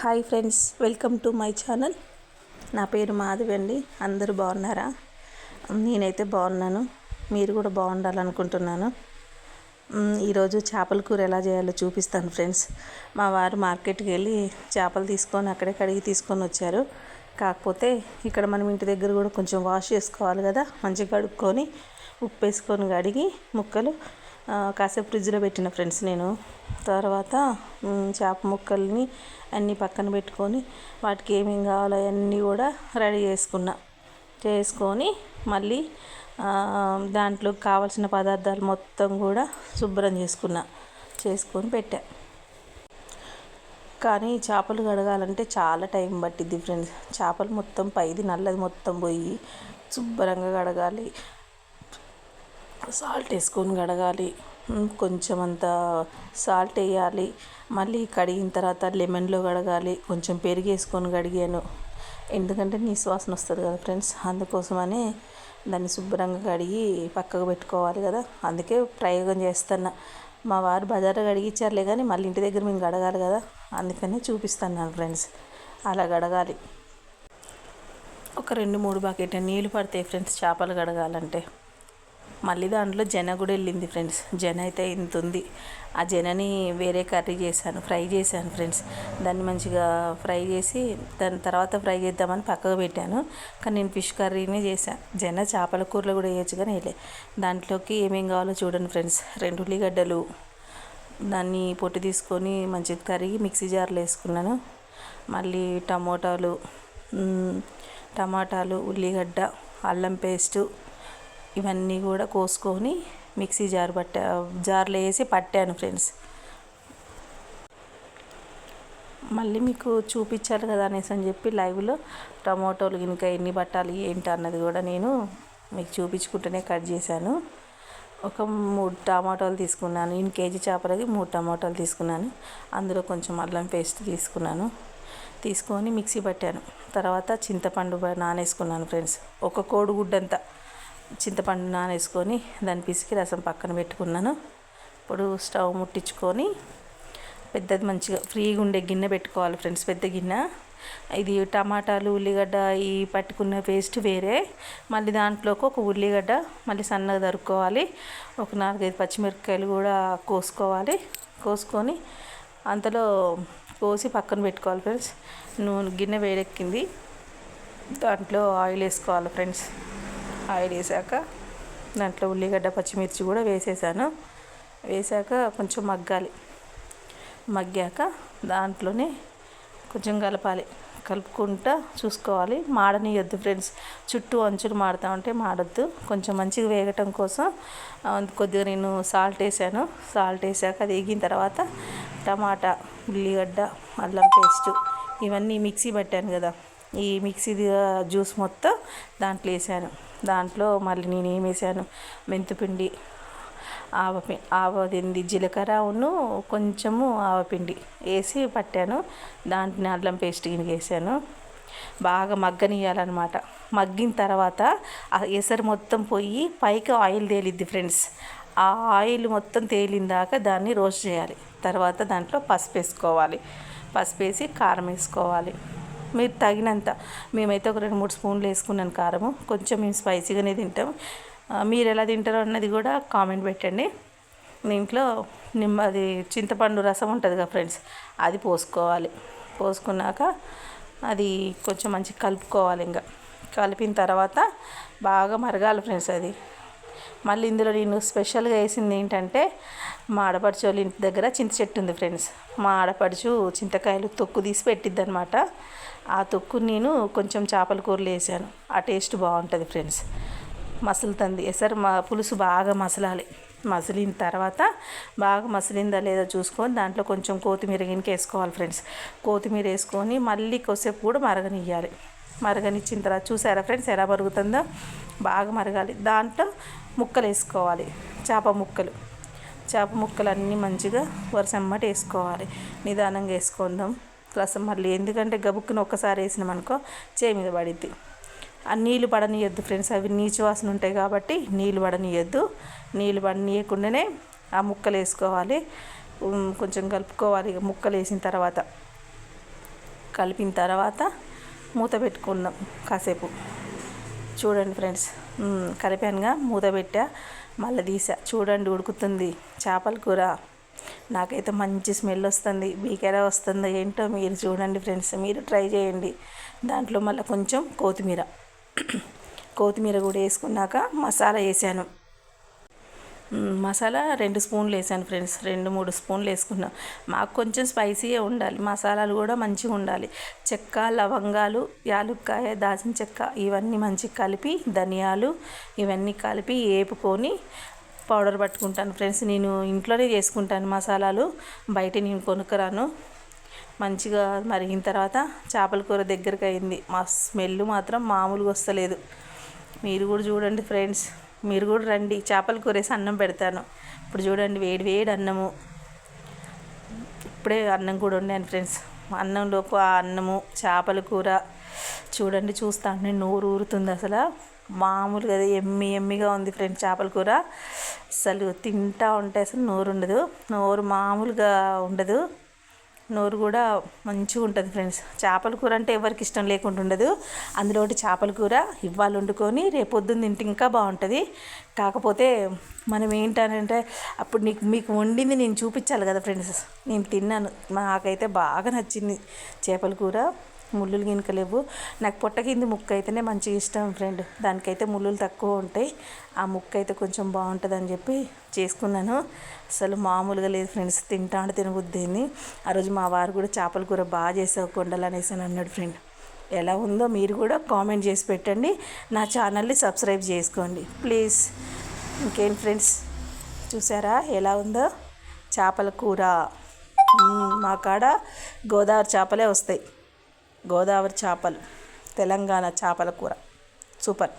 Hi friends welcome to my channel. నా పేరు మాధవి అండి. అందరూ బాగున్నారా? నేనైతే బాగున్నాను. మీరు కూడా బాగుండాలనుకుంటున్నాను. ఈరోజు చేపల కూర ఎలా చేయాలో చూపిస్తాను ఫ్రెండ్స్. మా వారు మార్కెట్కి వెళ్ళి చేపలు తీసుకొని అక్కడే కడిగి తీసుకొని వచ్చారు. కాకపోతే ఇక్కడ మనం ఇంటి దగ్గర కూడా కొంచెం వాష్ చేసుకోవాలి కదా మంచిగా కడుక్కొని ఉప్పు వేసుకొని కడిగి ముక్కలు కాసేపు ఫ్రిడ్జ్లో పెట్టిన ఫ్రెండ్స్ నేను. తర్వాత చేప ముక్కల్ని అన్నీ పక్కన పెట్టుకొని వాటికి ఏమేమి కావాలో అవన్నీ కూడా రెడీ చేసుకున్నా. చేసుకొని మళ్ళీ దాంట్లో కావాల్సిన పదార్థాలు మొత్తం కూడా శుభ్రం చేసుకున్నా. చేసుకొని పెట్టా. కానీ చేపలు కడగాలంటే చాలా టైం పట్టిద్ది ఫ్రెండ్స్. చేపలు మొత్తం పైది నల్లది మొత్తం పోయి శుభ్రంగా కడగాలి. సాల్ట్ వేసుకొని కడగాలి. కొంచెం అంత సాల్ట్ వేయాలి. మళ్ళీ కడిగిన తర్వాత లెమన్లో కడగాలి. కొంచెం పెరుగు వేసుకొని కడిగాను. ఎందుకంటే నీ వాసన వస్తుంది కదా ఫ్రెండ్స్. అందుకోసమని దాన్ని శుభ్రంగా కడిగి పక్కకు పెట్టుకోవాలి కదా. అందుకే ప్రయోగం చేస్తున్నా. మా వారు బజార్లో కడిగిచ్చారులే కానీ మళ్ళీ ఇంటి దగ్గర మేము కడగాలి కదా. అందుకని చూపిస్తున్నాను ఫ్రెండ్స్. అలా కడగాలి. ఒక రెండు మూడు బకెట్ నీళ్ళు పడతాయి ఫ్రెండ్స్ చేపలు కడగాలంటే. మళ్ళీ దాంట్లో జన కూడా వెళ్ళింది ఫ్రెండ్స్. జన అయితే ఇంత ఉంది. ఆ జనని వేరే కర్రీ చేశాను ఫ్రై చేశాను ఫ్రెండ్స్. దాన్ని మంచిగా ఫ్రై చేసి దాని తర్వాత ఫ్రై చేద్దామని పక్కకు పెట్టాను. కానీ నేను ఫిష్ కర్రీనే చేశాను జన చేపల కూరలు కూడా వేయచ్చు కానీ వేయలే. దాంట్లోకి ఏమేం కావాలో చూడండి ఫ్రెండ్స్. రెండు ఉల్లిగడ్డలు దాన్ని పొట్టు తీసుకొని మంచిగా కరిగి మిక్సీ జార్లో వేసుకున్నాను. మళ్ళీ టమోటాలు టమాటాలు ఉల్లిగడ్డ అల్లం పేస్టు ఇవన్నీ కూడా కోసుకొని మిక్సీ జార్ పట్టా జార్లో వేసి పట్టాను ఫ్రెండ్స్. మళ్ళీ మీకు చూపించాలి కదా అనేసి అని చెప్పి లైవ్లో టమాటోలు ఇంకా ఎన్ని పట్టాలి ఏంటి అన్నది కూడా నేను మీకు చూపించుకుంటూనే కట్ చేశాను. ఒక మూడు టమాటాలు తీసుకున్నాను. ఇన్ కేజీ చేపలకి మూడు టమాటాలు తీసుకున్నాను. అందులో కొంచెం అల్లం పేస్ట్ తీసుకున్నాను. తీసుకొని మిక్సీ పట్టాను. తర్వాత చింతపండు నానేసుకున్నాను ఫ్రెండ్స్. ఒక కోడిగుడ్డంతా. చింతపండు నానేసుకొని దాన్ని పిసికి రసం పక్కన పెట్టుకున్నాను. ఇప్పుడు స్టవ్ ముట్టించుకొని పెద్దది మంచిగా ఫ్రీగా ఉండే గిన్నె పెట్టుకోవాలి ఫ్రెండ్స్ పెద్ద గిన్నె. ఇది టమాటాలు ఉల్లిగడ్డ ఈ పట్టుకున్న పేస్ట్ వేరే. మళ్ళీ దాంట్లోకి ఒక ఉల్లిగడ్డ మళ్ళీ సన్నగా తరుక్కోవాలి. ఒక నాలుగైదు పచ్చిమిరపకాయలు కూడా కోసుకోవాలి. కోసుకొని అంతలో కోసి పక్కన పెట్టుకోవాలి ఫ్రెండ్స్. నూనె గిన్నె వేడెక్కింది. దాంట్లో ఆయిల్ వేసుకోవాలి ఫ్రెండ్స్. ఆయిల్ వేసాక దాంట్లో ఉల్లిగడ్డ పచ్చిమిర్చి కూడా వేసేసాను. వేసాక కొంచెం మగ్గాలి. మగ్గాక దాంట్లోనే కొంచెం కలపాలి. కలుపుకుంటా చూసుకోవాలి. మాడనియొద్దు ఫ్రెండ్స్. చుట్టూ అంచులు మాడుతూ ఉంటే మాడొద్దు. కొంచెం మంచిగా వేగటం కోసం కొద్దిగా నేను సాల్ట్ వేసాను. సాల్ట్ వేసాక అది వేగిన తర్వాత టమాటా ఉల్లిగడ్డ అల్లం పేస్ట్ ఇవన్నీ మిక్సీ పట్టాను కదా. ఈ మిక్సీ జ్యూస్ మొత్తం దాంట్లో వేసాను. దాంట్లో మళ్ళీ నేను ఏం వేసాను? మెంతిపిండి ఆవపి ఆవదింది జీలకర్ర ఉన్ను కొంచెము ఆవపిండి వేసి పట్టాను. దాంట్లో అల్లం పేస్ట్ వేసాను. బాగా మగ్గనియాలన్నమాట మగ్గిన తర్వాత ఆ ఎసరు మొత్తం పోయి పైకి ఆయిల్ తేలిద్ది ఫ్రెండ్స్. ఆ ఆయిల్ మొత్తం తేలిన దాకా దాన్ని రోస్ట్ చేయాలి. తర్వాత దాంట్లో పసుపు వేసుకోవాలి. పసుపు వేసి కారం వేసుకోవాలి. మీరు తగినంత. మేమైతే ఒక రెండు మూడు స్పూన్లు వేసుకున్నాను కారము. కొంచెం మేము స్పైసీగానే తింటాం. మీరు ఎలా తింటారో అన్నది కూడా కామెంట్ పెట్టండి. దీంట్లో నిమ్మ అది చింతపండు రసం ఉంటుంది కదా ఫ్రెండ్స్ అది పోసుకోవాలి. పోసుకున్నాక అది కొంచెం మంచిగా కలుపుకోవాలి ఇంకా. కలిపిన తర్వాత బాగా మరగాలి ఫ్రెండ్స్ అది. మళ్ళీ ఇందులో నేను స్పెషల్గా వేసింది ఏంటంటే మా ఆడపడుచు వాళ్ళ ఇంటి దగ్గర చింత చెట్టు ఉంది ఫ్రెండ్స్. మా ఆడపడుచు చింతకాయలు తొక్కు తీసి పెట్టిద్ది అనమాట ఆ తొక్కు నేను కొంచెం చేపల కూరలు వేసాను. ఆ టేస్ట్ బాగుంటుంది ఫ్రెండ్స్. మసులుతుంది. ఎసరు మా పులుసు బాగా మసలాలి. మసిలిన తర్వాత బాగా మసిలిందా లేదా చూసుకొని దాంట్లో కొంచెం కొత్తిమీర గిన్నెకి వేసుకోవాలి ఫ్రెండ్స్. కొత్తిమీర వేసుకొని మళ్ళీ కొద్దిసేపు కూడా మరగనియ్యాలి. మరగనిచ్చిన తర్వాత చూసారా ఫ్రెండ్స్ ఎలా మరుగుతుందో? బాగా మరగాలి. దాంట్లో ముక్కలు వేసుకోవాలి చేప ముక్కలు. చేప ముక్కలు అన్నీ మంచిగా వరుసమ్మట వేసుకోవాలి. నిదానంగా వేసుకుందాం. రసం మళ్ళీ ఎందుకంటే గబుక్కున ఒక్కసారి వేసినామనుకో చేయి మీద పడిద్ది. ఆ నీళ్ళు పడనీయద్దు ఫ్రెండ్స్. అవి నీచు వాసన ఉంటాయి కాబట్టి నీళ్ళు పడనీయద్దు. నీళ్ళు పడనీయకుండానే ఆ ముక్కలు వేసుకోవాలి. కొంచెం కలుపుకోవాలి. ఇక ముక్కలు వేసిన తర్వాత కలిపిన తర్వాత మూత పెట్టుకున్నాం కాసేపు. చూడండి ఫ్రెండ్స్. కలిపానుగా మూత పెట్టా మళ్ళీ తీసా. చూడండి ఉడుకుతుంది చేపల కూర. నాకైతే మంచి స్మెల్ వస్తుంది బీకెర వస్తుంది వస్తుందో ఏంటో మీరు చూడండి ఫ్రెండ్స్. మీరు ట్రై చేయండి. దాంట్లో మళ్ళీ కొంచెం కొత్తిమీర. కొత్తిమీర కూడా వేసుకున్నాక మసాలా వేసాను. మసాలా రెండు స్పూన్లు వేసాను ఫ్రెండ్స్ రెండు మూడు స్పూన్లు వేసుకున్నాను మాకు కొంచెం స్పైసీయే ఉండాలి మసాలాలు కూడా మంచిగా ఉండాలి. చెక్క లవంగాలు యాలుక్కాయ దాచిన చెక్క ఇవన్నీ మంచిగా కలిపి ధనియాలు ఇవన్నీ కలిపి వేపుకొని పౌడర్ పట్టుకుంటాను ఫ్రెండ్స్. నేను ఇంట్లోనే చేసుకుంటాను మసాలాలు బయట నేను కొనుక్కరాను. మంచిగా మరిగిన తర్వాత చేపల కూర దగ్గరికి అయింది మా స్మెల్ మాత్రం మామూలుగా వస్తలేదు. మీరు కూడా చూడండి ఫ్రెండ్స్. మీరు కూడా రండి. చేపల కూరేసి అన్నం పెడతాను. ఇప్పుడు చూడండి వేడి వేడి అన్నము. ఇప్పుడే అన్నం కూడా వండాను ఫ్రెండ్స్. అన్నంలోపు ఆ అన్నము చేపల కూర. చూడండి చూస్తా అండి నోరు ఊరుతుంది అసలు. మామూలుగా అది ఎమ్మి ఎమ్మిగా ఉంది ఫ్రెండ్స్ చేపల కూర. అసలు తింటా ఉంటే అసలు నోరు ఉండదు. నోరు మామూలుగా ఉండదు. నోరు కూడా మంచిగా ఉంటుంది ఫ్రెండ్స్. చేపల కూర అంటే ఎవరికి ఇష్టం లేకుండా ఉండదు. అందులో ఒకటి చేపల కూర ఇవాళ వండుకొని రేపు పొద్దున్న తింటే ఇంకా బాగుంటుంది. కాకపోతే మనం ఏంటంటే అప్పుడు నీకు మీకు వండింది నేను చూపించాలి కదా ఫ్రెండ్స్. నేను తిన్నాను. నాకైతే బాగా నచ్చింది చేపల కూర. ముళ్ళులు గినకలేవు. నాకు పొట్ట కింది ముక్క అయితేనే మంచిగా ఇష్టం ఫ్రెండ్ దానికైతే ముళ్ళులు తక్కువ ఉంటాయి. ఆ ముక్క అయితే కొంచెం బాగుంటుంది అని చెప్పి చేసుకున్నాను. అసలు మామూలుగా లేదు ఫ్రెండ్స్ తింటా అంటే తినబుద్ధింది ఆ రోజు మా వారు కూడా చేపల కూర బాగా చేసావు కొండలు అనేసి అని అన్నాడు ఫ్రెండ్ ఎలా ఉందో మీరు కూడా కామెంట్ చేసి పెట్టండి. నా ఛానల్ని సబ్స్క్రైబ్ చేసుకోండి. ప్లీజ్ ఇంకేం ఫ్రెండ్స్ చూసారా? ఎలా ఉందో? చేపల కూర. మా కాడ గోదావరి చేపలే వస్తాయి. గోదావరి చేపలు తెలంగాణ చేపల కూర. సూపర్.